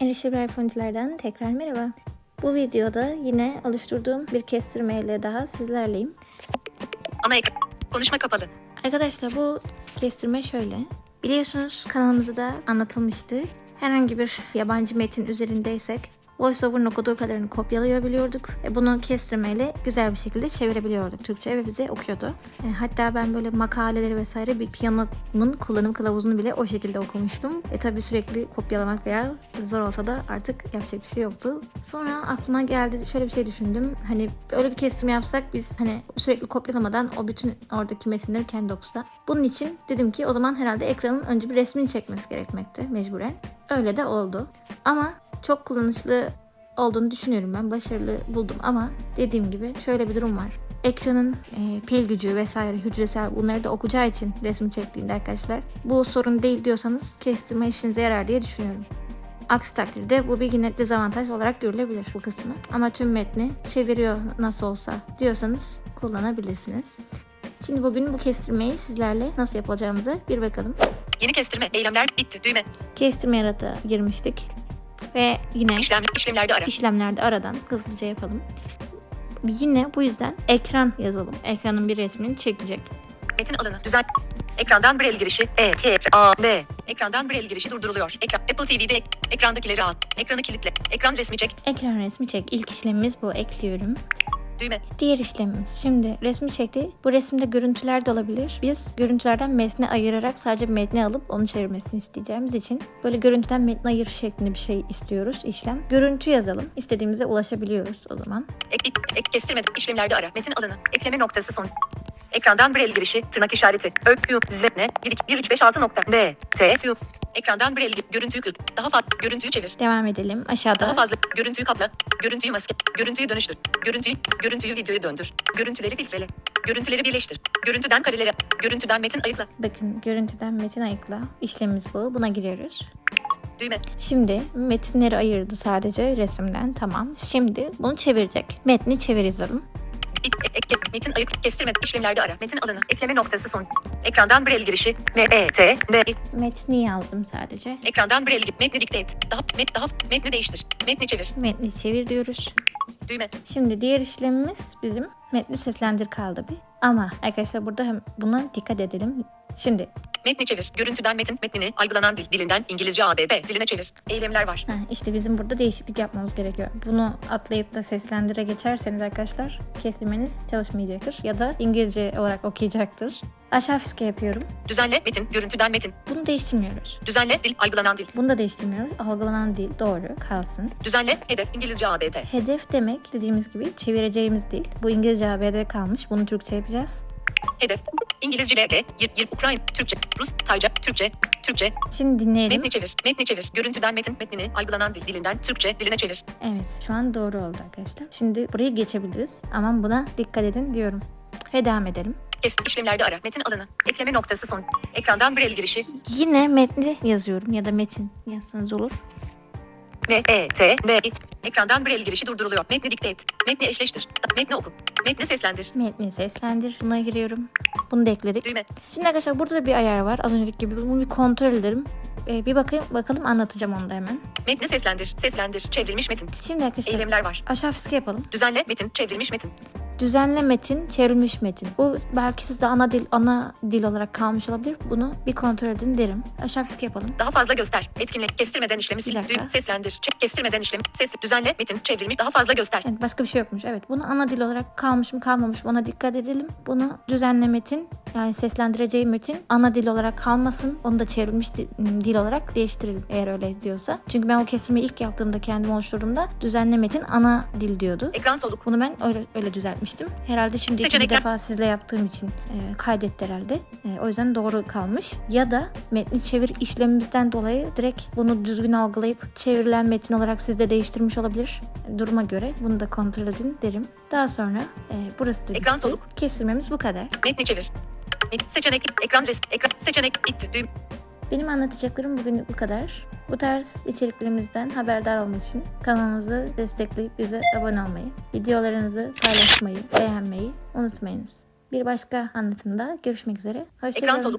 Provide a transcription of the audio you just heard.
Erişilir iPhone'culardan tekrar merhaba. Bu videoda yine oluşturduğum bir kestirmeyle daha sizlerleyim. Ana ekran. Konuşma kapalı. Arkadaşlar bu kestirme şöyle. Biliyorsunuz kanalımızda da anlatılmıştı. Herhangi bir yabancı metin üzerindeysek VoiceOver'ın okuduğu kadarını kopyalayabiliyorduk. E bunu kestirmeyle güzel bir şekilde çevirebiliyorduk Türkçe ve bize okuyordu. E, hatta ben böyle makaleleri vesaire bir piyanomun kullanım kılavuzunu bile o şekilde okumuştum. E tabi sürekli kopyalamak veya zor olsa da artık yapacak bir şey yoktu. Sonra aklıma geldi şöyle bir şey düşündüm. Hani öyle bir kestirme yapsak biz hani sürekli kopyalamadan o bütün oradaki metinleri kendi okusa. Bunun için dedim ki o zaman herhalde ekranın önce bir resmini çekmesi gerekmekte mecburen. Öyle de oldu. Ama çok kullanışlı olduğunu düşünüyorum ben. Başarılı buldum ama dediğim gibi şöyle bir durum var. Ekranın e, pil gücü vesaire hücresel bunları da okuyacağı için resmi çektiğinde arkadaşlar bu sorun değil diyorsanız kestirme işinize yarar diye düşünüyorum. Aksi takdirde bu bir yine dezavantaj olarak görülebilir bu kısmı. Ama tüm metni çeviriyor nasıl olsa diyorsanız kullanabilirsiniz. Şimdi bugün bu kestirmeyi sizlerle nasıl yapacağımıza bir bakalım. Yeni kestirme. Eylemler bitti. Düğme. Kestirme yaratı girmiştik. Ve yine İşlem, işlemlerde ara. işlemlerde aradan hızlıca yapalım. Yine bu yüzden ekran yazalım. Ekranın bir resmini çekecek. Metin alanı. Düzen. Ekrandan Braille girişi. E, K, A, B. Ekrandan Braille girişi durduruluyor. Ekran. Apple TV'de ek- ekrandakileri al. Ekranı kilitle. Ekran resmi çek. Ekran resmi çek. İlk işlemimiz bu. Ekliyorum. Düğme. Diğer işlemimiz. Şimdi resmi çekti. Bu resimde görüntüler de olabilir. Biz görüntülerden metni ayırarak sadece metni alıp onu çevirmesini isteyeceğimiz için böyle görüntüden metni ayır şeklinde bir şey istiyoruz işlem. Görüntü yazalım. İstediğimize ulaşabiliyoruz o zaman. Ek, ek kestirme. İşlemlerde ara. Metin alanı. Ekleme noktası son. Ekrandan Braille girişi. Tırnak işareti. Ö, Q, Z, N, 1, 2, 1, 3, 5, 6 nokta. B, T. Ekrandan Braille görüntüyü kır. Daha fazla. Görüntüyü çevir. Devam edelim. Daha Aşağıda fazla. Görüntüyü kapla. Görüntüyü maske. Görüntüyü dönüştür. Görüntüyü, görüntüyü videoya döndür. Görüntüleri filtrele. Görüntüleri birleştir. Görüntüden karelere. Görüntüden metin ayıkla. bakın görüntüden metin ayıkla. İşlemimiz bu. Buna giriyoruz. Düğme. Şimdi metinleri ayırdı sadece resimden. Tamam. Şimdi bunu çevirecek. Metni çevir yazalım. Metin ayık kestirme işlemlerde ara. Metin alanı. Ekleme noktası son. Ekrandan Braille girişi. M, E, T, N, I. Metni yazdım sadece. Ekrandan Braille git. Metni dikte et. Daha, met, daha, metni değiştir. Metni çevir. Metni çevir diyoruz. Düğme. Şimdi diğer işlemimiz bizim metni seslendir kaldı bir. Ama arkadaşlar burada hem buna dikkat edelim. Şimdi Metni çevir. Görüntüden metin metnini algılanan dil dilinden İngilizce ABB diline çevir. Eylemler var. ha, işte bizim burada değişiklik yapmamız gerekiyor. Bunu atlayıp da seslendire geçerseniz arkadaşlar kestirmeniz çalışmayacaktır. Ya da İngilizce olarak okuyacaktır. Aşağı fiske yapıyorum. Düzenle metin. Görüntüden metin. Bunu değiştirmiyoruz. Düzenle dil algılanan dil. Bunu da değiştirmiyoruz. Algılanan dil doğru kalsın. Düzenle hedef İngilizce ABT. Hedef demek dediğimiz gibi çevireceğimiz dil. Bu İngilizce AB'de kalmış. Bunu Türkçe yapacağız. Hedef İngilizce LR, Yir, Yir, Ukrayna, Türkçe, Rus, Tayca, Türkçe, Türkçe. Şimdi dinleyelim. Metni çevir. Metni çevir. Görüntüden metin metnini algılanan dil dilinden Türkçe diline çevir. Evet şu an doğru oldu arkadaşlar. Şimdi burayı geçebiliriz. Aman buna dikkat edin diyorum. Ve devam edelim. Kes işlemlerde ara. Metin alanı. Ekleme noktası son. Ekrandan Braille girişi. Yine metni yazıyorum ya da metin yazsanız olur. M, E, T, B. Ekrandan Braille girişi durduruluyor. Metni dikte et. Metni eşleştir. Metni oku. Metni seslendir. Metni seslendir. Buna giriyorum. Bunu da ekledik. Düğme. Şimdi arkadaşlar burada da bir ayar var. Az önceki gibi. Bunu bir kontrol edelim. Ee, bir bakayım bakalım anlatacağım onu da hemen. Metni seslendir. Seslendir. Çevrilmiş metin. Şimdi arkadaşlar Eylemler var. aşağı fiske yapalım. Düzenle metin. Çevrilmiş metin. Düzenle metin, çevrilmiş metin. Bu belki sizde ana dil ana dil olarak kalmış olabilir. Bunu bir kontrol edin derim. Aşağı fiske yapalım. Daha fazla göster. Etkinle. Kestirmeden işlemi sil. Düğüm. Seslendir. Çek. Kestirmeden işlemi. Ses. Düzenle metin. Çevrilmiş. Daha fazla göster. Evet başka bir şey yokmuş. Evet bunu ana dil olarak kalmış mı kalmamış mı ona dikkat edelim. Bunu düzenle metin yani seslendireceği metin ana dil olarak kalmasın. Onu da çevrilmiş di- dil olarak değiştirelim eğer öyle diyorsa. Çünkü ben o kesimi ilk yaptığımda kendim oluşturduğumda düzenle metin ana dil diyordu. Ekran soluk. Bunu ben öyle, öyle düzeltmiştim. Herhalde şimdi ikinci Seçenekler. defa sizle yaptığım için e, kaydetti herhalde. E, o yüzden doğru kalmış. Ya da metni çevir işlemimizden dolayı direkt bunu düzgün algılayıp çevrilen metin olarak sizde değiştirmiş olabilir. Duruma göre bunu da kontrol edin derim. Daha sonra e, burası da Ekran soluk. Kestirmemiz bu kadar. Metni çevir. Seçenek. Ekran resim. Ekran. Seçenek. Bitti. Düğüm. Benim anlatacaklarım bugün bu kadar. Bu tarz içeriklerimizden haberdar olmak için kanalımızı destekleyip bize abone olmayı, videolarınızı paylaşmayı, beğenmeyi unutmayınız. Bir başka anlatımda görüşmek üzere. Hoşçakalın.